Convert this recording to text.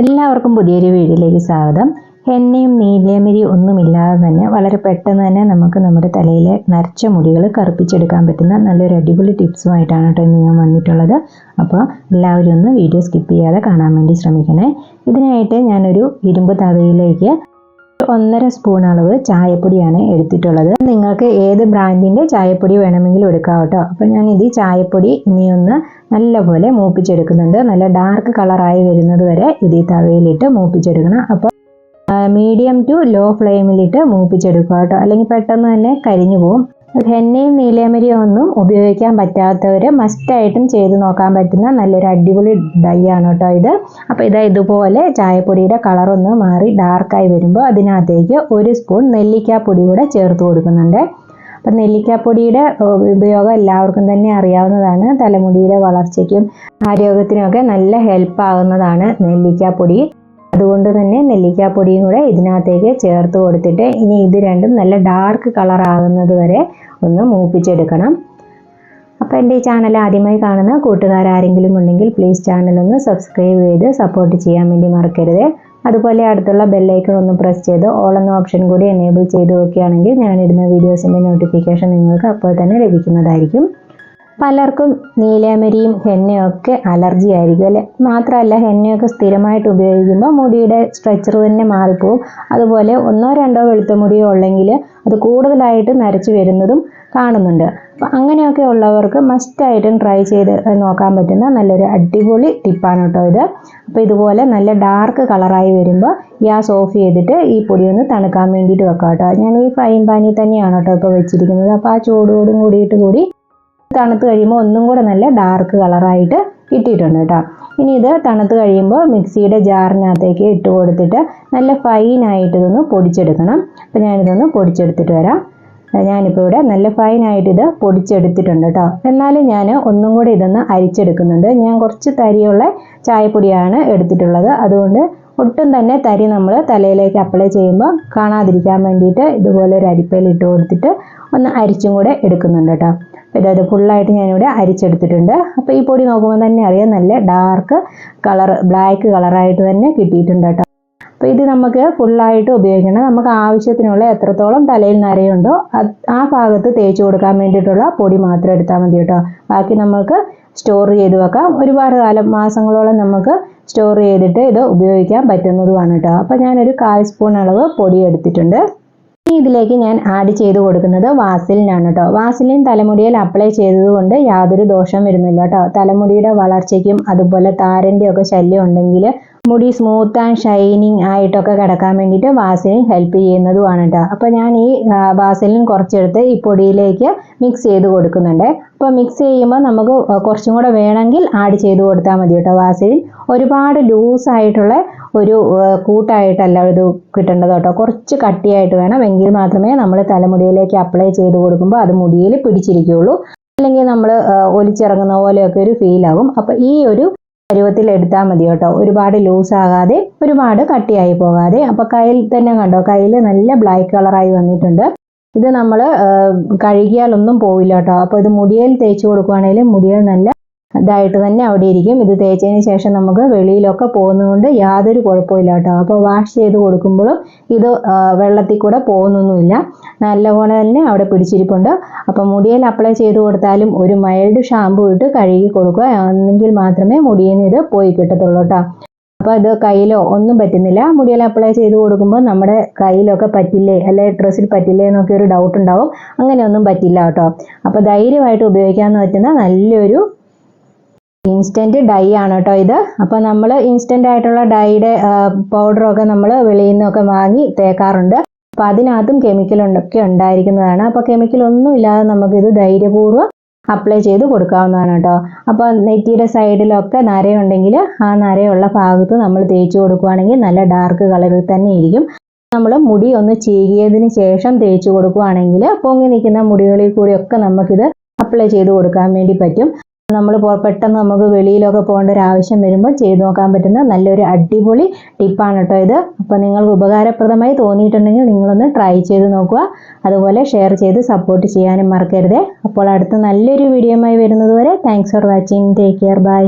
എല്ലാവർക്കും പുതിയൊരു വീഡിയോയിലേക്ക് സ്വാഗതം. എണ്ണയും നീലമിരി ഒന്നുമില്ലാതെ തന്നെ വളരെ പെട്ടെന്ന് തന്നെ നമുക്ക് നമ്മുടെ തലയിലെ നരച്ച മുടികൾ കറുപ്പിച്ചെടുക്കാൻ പറ്റുന്ന നല്ലൊരു അടിപൊളി ടിപ്സുമായിട്ടാണ് കേട്ടോ ഇന്ന് ഞാൻ വന്നിട്ടുള്ളത്. അപ്പോൾ എല്ലാവരും ഒന്ന് വീഡിയോ സ്കിപ്പ് ചെയ്യാതെ കാണാൻ വേണ്ടി ശ്രമിക്കണേ. ഇതിനായിട്ട് ഞാനൊരു ഇരുമ്പ് തവയിലേക്ക് ഒന്നര സ്പൂൺ അളവ് ചായപ്പൊടിയാണ് എടുത്തിട്ടുള്ളത്. നിങ്ങൾക്ക് ഏത് ബ്രാൻഡിന്റെ ചായപ്പൊടി വേണമെങ്കിലും എടുക്കാം കേട്ടോ. അപ്പോൾ ഞാൻ ഇത് ചായപ്പൊടി ഇനി ഒന്ന് നല്ലപോലെ മൂപ്പിച്ചെടുക്കുന്നുണ്ട്. നല്ല ഡാർക്ക് കളറായി വരുന്നത് വരെ ഇത് ഈ തവയിലിട്ട് മൂപ്പിച്ചെടുക്കണം. അപ്പോൾ മീഡിയം ടു ലോ ഫ്ലെയിമിലിട്ട് മൂപ്പിച്ചെടുക്കുക കേട്ടോ. അല്ലെങ്കിൽ പെട്ടെന്ന് തന്നെ കരിഞ്ഞു പോകും ഹെന്നയും നീലയമരിയും ഒന്നും ഉപയോഗിക്കാൻ പറ്റാത്തവർ മസ്റ്റായിട്ടും ചെയ്ത് നോക്കാൻ പറ്റുന്ന നല്ലൊരു അടിപൊളി ഡൈ ആണ് കേട്ടോ ഇത്. അപ്പോൾ ഇതാ ഇതുപോലെ ചായപ്പൊടിയുടെ കളറൊന്ന് മാറി ഡാർക്കായി വരുമ്പോൾ അതിനകത്തേക്ക് ഒരു സ്പൂൺ നെല്ലിക്കാപ്പൊടി കൂടെ ചേർത്ത് കൊടുക്കുന്നുണ്ട്. അപ്പം നെല്ലിക്കാപ്പൊടിയുടെ ഉപയോഗം എല്ലാവർക്കും തന്നെ അറിയാവുന്നതാണ്. തലമുടിയുടെ വളർച്ചയ്ക്കും ആരോഗ്യത്തിനുമൊക്കെ നല്ല ഹെൽപ്പ് ആകുന്നതാണ് നെല്ലിക്കാപ്പൊടി. അതുകൊണ്ട് തന്നെ നെല്ലിക്കാപ്പൊടിയും കൂടെ ഇതിനകത്തേക്ക് ചേർത്ത് കൊടുത്തിട്ട് ഇനി ഇത് രണ്ടും നല്ല ഡാർക്ക് കളർ ആകുന്നത് വരെ ഒന്ന് മൂപ്പിച്ചെടുക്കണം. അപ്പോൾ എന്റെ ഈ ചാനൽ ആദ്യമായി കാണുന്ന കൂട്ടുകാരാരെങ്കിലും ഉണ്ടെങ്കിൽ പ്ലീസ് ചാനൽ ഒന്ന് സബ്സ്ക്രൈബ് ചെയ്ത് സപ്പോർട്ട് ചെയ്യാൻ വേണ്ടി മറക്കരുത്. അതുപോലെ അടുത്തുള്ള ബെല്ലൈക്കൺ ഒന്ന് പ്രസ് ചെയ്ത് ഓൾ എന്ന ഓപ്ഷൻ കൂടി എനേബിൾ ചെയ്ത് നോക്കുകയാണെങ്കിൽ ഞാനിടുന്ന വീഡിയോസിന്റെ നോട്ടിഫിക്കേഷൻ നിങ്ങൾക്ക് അപ്പോൾ തന്നെ ലഭിക്കുന്നതായിരിക്കും. പലർക്കും നീലമരിയും ഹെന്നയൊക്കെ അലർജി ആയിരിക്കും അല്ലെ? മാത്രമല്ല ഹെന്നയൊക്കെ സ്ഥിരമായിട്ട് ഉപയോഗിക്കുമ്പോൾ മുടിയുടെ സ്ട്രെച്ചർ തന്നെ മാറിപ്പോവും. അതുപോലെ ഒന്നോ രണ്ടോ വെളുത്ത മുടിയോ ഉള്ളെങ്കിൽ അത് കൂടുതലായിട്ട് നരച്ചു വരുന്നതും കാണുന്നുണ്ട്. അപ്പം അങ്ങനെയൊക്കെ ഉള്ളവർക്ക് മസ്റ്റായിട്ടും ട്രൈ ചെയ്ത് നോക്കാൻ പറ്റുന്ന നല്ലൊരു അടിപൊളി ടിപ്പാണ് കേട്ടോ ഇത്. അപ്പോൾ ഇതുപോലെ നല്ല ഡാർക്ക് കളറായി വരുമ്പോൾ ഗ്യാസ് ഓഫ് ചെയ്തിട്ട് ഈ പൊടി ഒന്ന് തണുക്കാൻ വേണ്ടിയിട്ട് വെക്കാം കേട്ടോ. ഞാൻ ഈ ഫ്രൈ പാനിൽ തന്നെയാണ് കേട്ടോ ഇപ്പോൾ വെച്ചിരിക്കുന്നത്. അപ്പോൾ ആ ചൂടോടും കൂടിയിട്ട് കൂടി തണുത്ത് കഴിയുമ്പോൾ ഒന്നും കൂടെ നല്ല ഡാർക്ക് കളറായിട്ട് കിട്ടിയിട്ടുണ്ട് കേട്ടോ. ഇനി ഇത് തണുത്ത് കഴിയുമ്പോൾ മിക്സിയുടെ ജാറിനകത്തേക്ക് ഇട്ട് കൊടുത്തിട്ട് നല്ല ഫൈനായിട്ട് ഇതൊന്ന് പൊടിച്ചെടുക്കണം. അപ്പോൾ ഞാനിതൊന്ന് പൊടിച്ചെടുത്തിട്ട് വരാം. ഞാനിപ്പോൾ ഇവിടെ നല്ല ഫൈൻ ആയിട്ട് ഇത് പൊടിച്ചെടുത്തിട്ടുണ്ട് കേട്ടോ എന്നാലും ഞാൻ ഒന്നും കൂടി ഇതൊന്ന് അരിച്ചെടുക്കുന്നുണ്ട്. ഞാൻ കുറച്ച് തരിയുള്ള ചായപ്പൊടിയാണ് എടുത്തിട്ടുള്ളത്. അതുകൊണ്ട് ഒട്ടും തന്നെ തരി നമ്മൾ തലയിലേക്ക് അപ്ലൈ ചെയ്യുമ്പോൾ കാണാതിരിക്കാൻ വേണ്ടിയിട്ട് ഇതുപോലെ ഒരു അരിപ്പയിൽ ഇട്ട് കൊടുത്തിട്ട് ഒന്ന് അരിച്ചും കൂടെ എടുക്കുന്നുണ്ട് കേട്ടോ അപ്പോൾ ഇത് ഫുള്ളായിട്ട് ഞാനിവിടെ അരിച്ചെടുത്തിട്ടുണ്ട്. അപ്പോൾ ഈ പൊടി നോക്കുമ്പോൾ തന്നെ അറിയാം നല്ല ഡാർക്ക് കളർ ബ്ലാക്ക് കളറായിട്ട് തന്നെ കിട്ടിയിട്ടുണ്ട് കേട്ടോ അപ്പോൾ ഇത് നമുക്ക് ഫുള്ളായിട്ട് ഉപയോഗിക്കണം. നമുക്ക് ആവശ്യത്തിനുള്ള എത്രത്തോളം തലയിൽ നരയുണ്ടോ ആ ഭാഗത്ത് തേച്ച് കൊടുക്കാൻ വേണ്ടിയിട്ടുള്ള പൊടി മാത്രം എടുത്താൽ മതി കേട്ടോ. ബാക്കി നമുക്ക് സ്റ്റോർ ചെയ്ത് വെക്കാം. ഒരുപാട് കാലം മാസങ്ങളോളം നമുക്ക് സ്റ്റോർ ചെയ്തിട്ട് ഇത് ഉപയോഗിക്കാൻ പറ്റുന്നതുമാണ് കേട്ടോ. അപ്പോൾ ഞാനൊരു കാൽ സ്പൂൺ അളവ് പൊടി എടുത്തിട്ടുണ്ട്. ഇനി ഇതിലേക്ക് ഞാൻ ആഡ് ചെയ്ത് കൊടുക്കുന്നത് വാസലിനാണ് കേട്ടോ. വാസലിൻ തലമുടിയിൽ അപ്ലൈ ചെയ്തതുകൊണ്ട് യാതൊരു ദോഷം വരുന്നില്ല കേട്ടോ. തലമുടിയുടെ വളർച്ചയ്ക്കും അതുപോലെ താരന്റെ ഒക്കെ ശല്യം ഉണ്ടെങ്കിൽ മുടി സ്മൂത്ത് ആൻഡ് ഷൈനിങ് ആയിട്ടൊക്കെ കിടക്കാൻ വേണ്ടിയിട്ട് വാസലിൻ ഹെൽപ്പ് ചെയ്യുന്നതുമാണ് കേട്ടോ അപ്പോൾ ഞാൻ ഈ വാസലിൻ കുറച്ചെടുത്ത് ഈ പൊടിയിലേക്ക് മിക്സ് ചെയ്ത് കൊടുക്കുന്നുണ്ട്. അപ്പോൾ മിക്സ് ചെയ്യുമ്പോൾ നമുക്ക് കുറച്ചും കൂടെ വേണമെങ്കിൽ ആഡ് ചെയ്ത് കൊടുത്താൽ മതി കേട്ടോ വാസലിൻ. ഒരുപാട് ലൂസ് ആയിട്ടുള്ള ഒരു കൂട്ടായിട്ടല്ല ഇത് കിട്ടേണ്ടത് കേട്ടോ കുറച്ച് കട്ടിയായിട്ട് വേണം എങ്കിൽ മാത്രമേ നമ്മൾ തലമുടിയിലേക്ക് അപ്ലൈ ചെയ്ത് കൊടുക്കുമ്പോൾ അത് മുടിയിൽ പിടിച്ചിരിക്കുകയുള്ളൂ അല്ലെങ്കിൽ നമ്മൾ ഒലിച്ചിറങ്ങുന്ന പോലെയൊക്കെ ഒരു ഫീൽ ആകും അപ്പോൾ ഈ ഒരു പരുവത്തിൽ എടുത്താൽ മതി കേട്ടോ. ഒരുപാട് ലൂസ് ആകാതെ ഒരുപാട് കട്ടിയായി പോകാതെ. അപ്പോൾ കയ്യിൽ തന്നെ കണ്ടോ? കയ്യിൽ നല്ല ബ്ലാക്ക് കളറായി വന്നിട്ടുണ്ട്. ഇത് നമ്മൾ കഴുകിയാലൊന്നും പോവില്ല കേട്ടോ. അപ്പോൾ ഇത് മുടിയിൽ തേച്ച് കൊടുക്കുകയാണെങ്കിൽ മുടിയിൽ നല്ല ഇതായിട്ട് തന്നെ അവിടെ ഇരിക്കും. ഇത് തേച്ചതിന് ശേഷം നമുക്ക് വെളിയിലൊക്കെ പോകുന്നതുകൊണ്ട് യാതൊരു കുഴപ്പമില്ല കേട്ടോ. അപ്പോൾ വാഷ് ചെയ്ത് കൊടുക്കുമ്പോഴും ഇത് വെള്ളത്തിൽ കൂടെ പോകുന്നൊന്നുമില്ല. നല്ലപോലെ തന്നെ അവിടെ പിടിച്ചിരിപ്പുണ്ട്. അപ്പോൾ മുടിയിൽ അപ്ലൈ ചെയ്ത് കൊടുത്താലും ഒരു മൈൽഡ് ഷാമ്പു ഇട്ട് കഴുകി കൊടുക്കുക. എന്നെങ്കിൽ മാത്രമേ മുടിയിൽ നിന്ന് ഇത് പോയി കിട്ടത്തുള്ളൂ കേട്ടോ. അപ്പോൾ ഇത് കയ്യിലോ ഒന്നും പറ്റുന്നില്ല. മുടിയിൽ അപ്ലൈ ചെയ്ത് കൊടുക്കുമ്പോൾ നമ്മുടെ കയ്യിലൊക്കെ പറ്റില്ലേ? അല്ലെ ഡ്രസ്സിൽ പറ്റില്ലേ എന്നൊക്കെ ഒരു ഡൗട്ട് ഉണ്ടാവും. അങ്ങനെയൊന്നും പറ്റില്ല കേട്ടോ. അപ്പോൾ ധൈര്യമായിട്ട് ഉപയോഗിക്കാൻ പറ്റുന്ന നല്ലൊരു ഇൻസ്റ്റന്റ് ഡൈ ആണ് കേട്ടോ ഇത്. അപ്പോൾ നമ്മൾ ഇൻസ്റ്റന്റ് ആയിട്ടുള്ള ഡൈയുടെ പൗഡറൊക്കെ നമ്മൾ വെളിയിൽ നിന്നൊക്കെ വാങ്ങി തേക്കാറുണ്ട്. അപ്പോൾ അതിനകത്തും ഒക്കെ ഉണ്ടായിരിക്കുന്നതാണ്. അപ്പോൾ കെമിക്കൽ ഒന്നും ഇല്ലാതെ നമുക്കിത് ധൈര്യപൂർവം അപ്ലൈ ചെയ്ത് കൊടുക്കാവുന്നതാണ് കേട്ടോ. അപ്പോൾ നെറ്റിയുടെ സൈഡിലൊക്കെ നരയുണ്ടെങ്കിൽ ആ നരയുള്ള ഭാഗത്ത് നമ്മൾ തേച്ച് കൊടുക്കുകയാണെങ്കിൽ നല്ല ഡാർക്ക് കളറിൽ തന്നെ ഇരിക്കും. നമ്മൾ മുടി ഒന്ന് ചീകിയതിന് ശേഷം തേച്ച് കൊടുക്കുകയാണെങ്കിൽ പൊങ്ങി നിൽക്കുന്ന മുടികളിൽ കൂടിയൊക്കെ നമുക്കിത് അപ്ലൈ ചെയ്ത് കൊടുക്കാൻ വേണ്ടി പറ്റും. നമ്മൾ പെട്ടെന്ന് നമുക്ക് വെളിയിലൊക്കെ പോകേണ്ട ഒരു ആവശ്യം വരുമ്പോൾ ചെയ്ത് നോക്കാൻ പറ്റുന്ന നല്ലൊരു അടിപൊളി ടിപ്പാണ് കേട്ടോ ഇത്. അപ്പോൾ നിങ്ങൾക്ക് ഉപകാരപ്രദമായി തോന്നിയിട്ടുണ്ടെങ്കിൽ നിങ്ങളൊന്ന് ട്രൈ ചെയ്ത് നോക്കുക. അതുപോലെ ഷെയർ ചെയ്ത് സപ്പോർട്ട് ചെയ്യാനും മറക്കരുത്. അപ്പോൾ അടുത്ത നല്ലൊരു വീഡിയോ ആയി വരുന്നതുവരെ thanks for watching take care bye